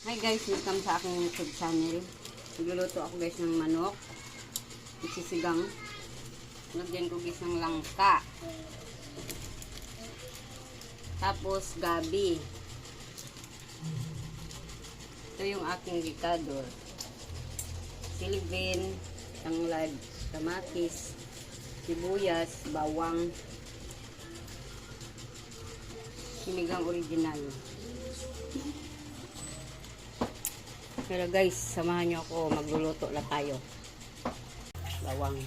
Hi guys, welcome sa aking YouTube channel. Nagluluto ako guys ng manok. Isisigang. Lagyan ko guys ng langka. Tapos gabi. Ito yung aking gikador. Silibin, tanglad, kamatis, sibuyas, bawang, sinigang original. Pero guys, samahan nyo ako, magluluto na tayo. Bawang. Bawang.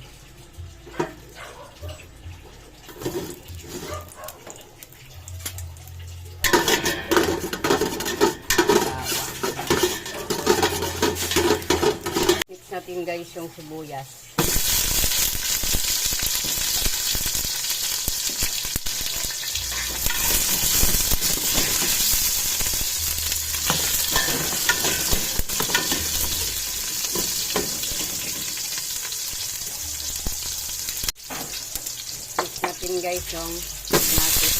Mix natin guys yung sibuyas. Mix natin guys yung kamatis.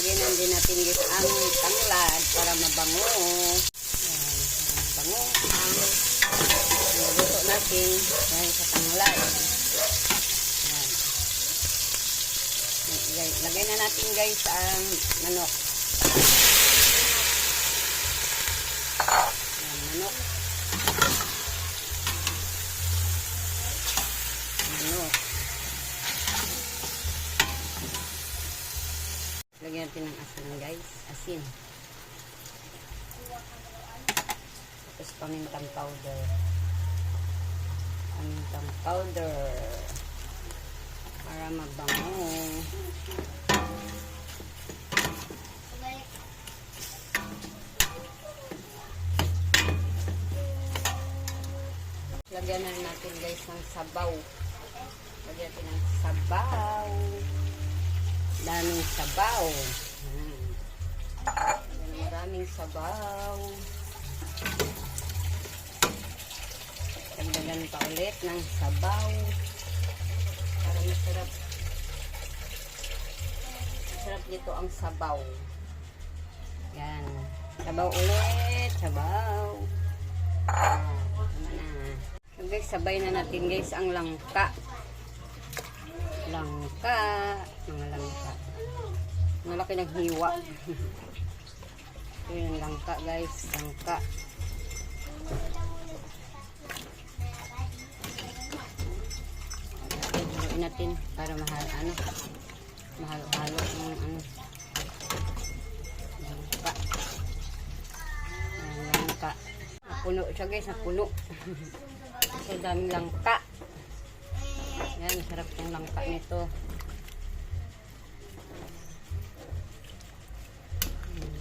Lagyan din natin guys ang tanglad para mabango. Yan, mabango ang niluto natin yan sa tanglad. Yan. Guys, Lagay na natin guys ang manok. Yan, manok. Manok. Lagyan natin ng asin guys. Asin. Tapos pamintang powder. Pamintang powder. Para mabango. Lagyan na natin guys ng sabaw. Lagyan natin ng sabaw. Daming sabaw. Hmm. Maraming sabaw. Dagdagan pa ulit ng sabaw. Para masarap. Masarap dito ang sabaw. Yan. Sabaw ulit. Sabaw. Ah. So guys, sabay na natin guys ang langka. Langka. Mga langka. Malaki ng hiwa. Ito yung langka guys. Langka. Haluin natin para mahal ano mahalo-halo yung ano langka. Langka. Napuno siya guys, napuno. Kasi daming langka. Yan, sarap yung langka nito. Hmm.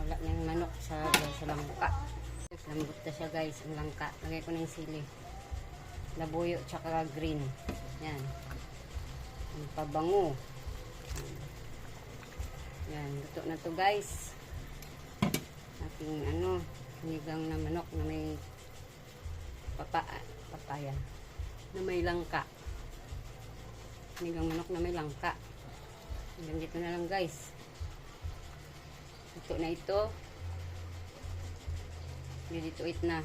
Wala niyang manok sa, sa langka. Lambot na siya guys, ang langka. Lagay ko ng sili. Labuyo tsaka green. Yan. Ang pabango. Yan, luto na to guys. Ating ano, sinigang na manok na may papa, papaya. Na may langka. Sinigang manok na may langka. Hanggang dito na lang guys. Luto na ito. Ready to eat na.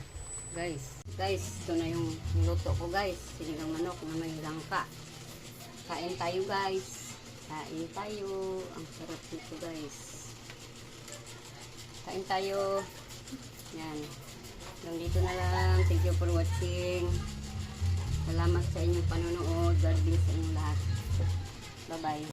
Guys, guys, ito na yung niluto ko guys. Sinigang manok na may langka. Kain tayo guys. Kain tayo. Ang sarap nito guys. Kain tayo. Yan. Hanggang dito na lang. Thank you for watching. Salamat sa inyong panonood. God bless sa inyong lahat. Bye-bye.